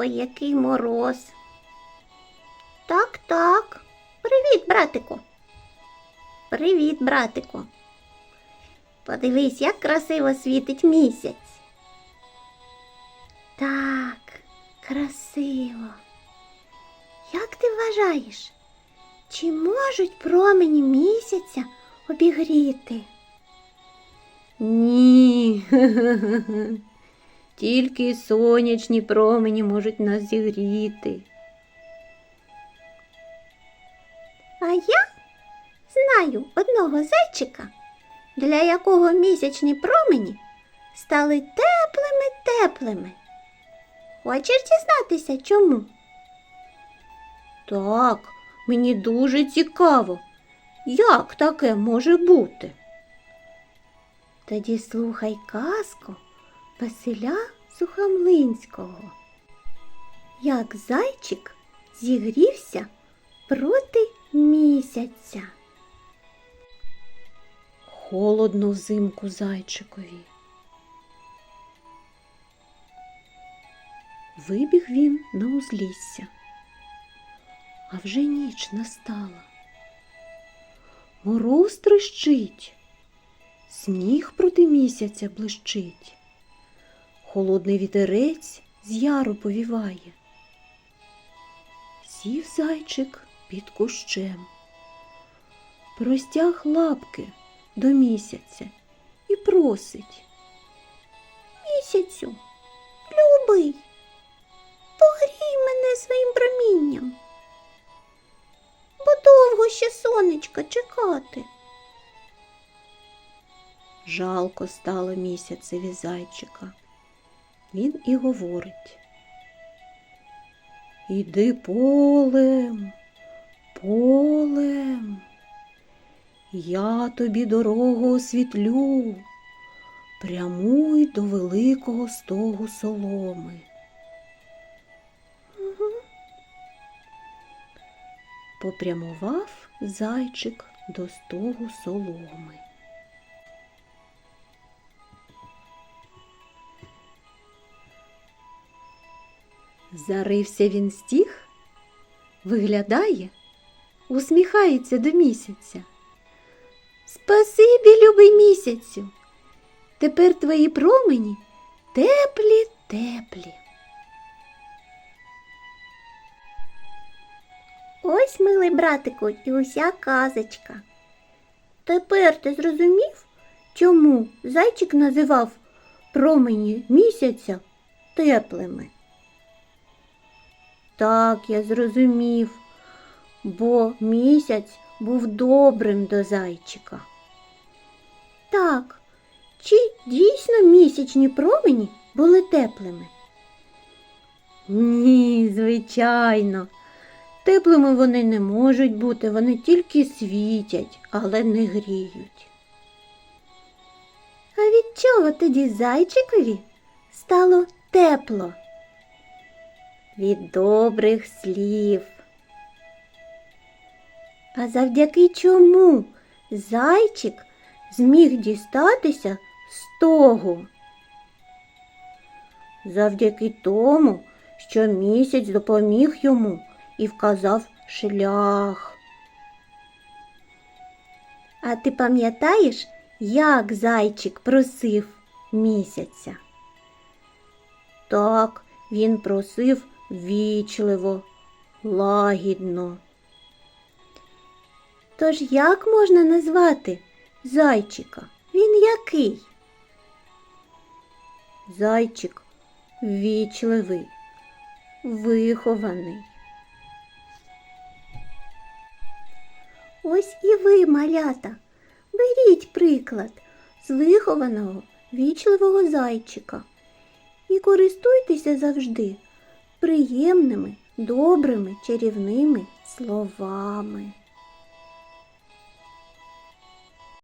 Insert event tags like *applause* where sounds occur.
Ой, який мороз. Так, так. Привіт, братику. Привіт, братику. Подивись, як красиво світить місяць. Так, красиво. Як ти вважаєш, чи можуть промені місяця обігріти? Ні. *laughs* Тільки сонячні промені можуть нас зігріти. А я знаю одного зайчика, для якого місячні промені стали теплими-теплими. Хочеш дізнатися чому? Так, мені дуже цікаво, як таке може бути. Тоді слухай казку Василя Сухомлинського. Як зайчик зігрівся проти місяця. Холодно взимку зайчикові. Вибіг він на узлісся, а вже ніч настала. Мороз трещить, сніг проти місяця блищить, холодний вітерець з яру повіває. Сів зайчик під кущем, простяг лапки до місяця і просить. Місяцю, любий, погрій мене своїм промінням, бо довго ще сонечка чекати. Жалко стало місяцеві зайчика. Він і говорить. Іди полем, полем, я тобі дорогу освітлю, прямуй до великого стогу соломи. Попрямував зайчик до стогу соломи. Зарився він стіг, виглядає, усміхається до місяця. Спасибі, любий місяцю. Тепер твої промені теплі, теплі. Ось, милий братику, і уся казочка. Тепер ти зрозумів, чому зайчик називав промені місяця теплими? Так, я зрозумів, бо місяць був добрим до зайчика. Так, чи дійсно місячні промені були теплими? Ні, звичайно. Теплими вони не можуть бути, вони тільки світять, але не гріють. А від чого тоді зайчикові стало тепло? Від добрих слів. А завдяки чому зайчик зміг дістатися з того? Завдяки тому, що місяць допоміг йому і вказав шлях. А ти пам'ятаєш, як зайчик просив місяця? Так, він просив вічливо, лагідно. Тож як можна назвати зайчика? Він який? Зайчик вічливий, вихований. Ось і ви, малята, беріть приклад з вихованого вічливого зайчика і користуйтеся завжди приємними, добрими, чарівними словами.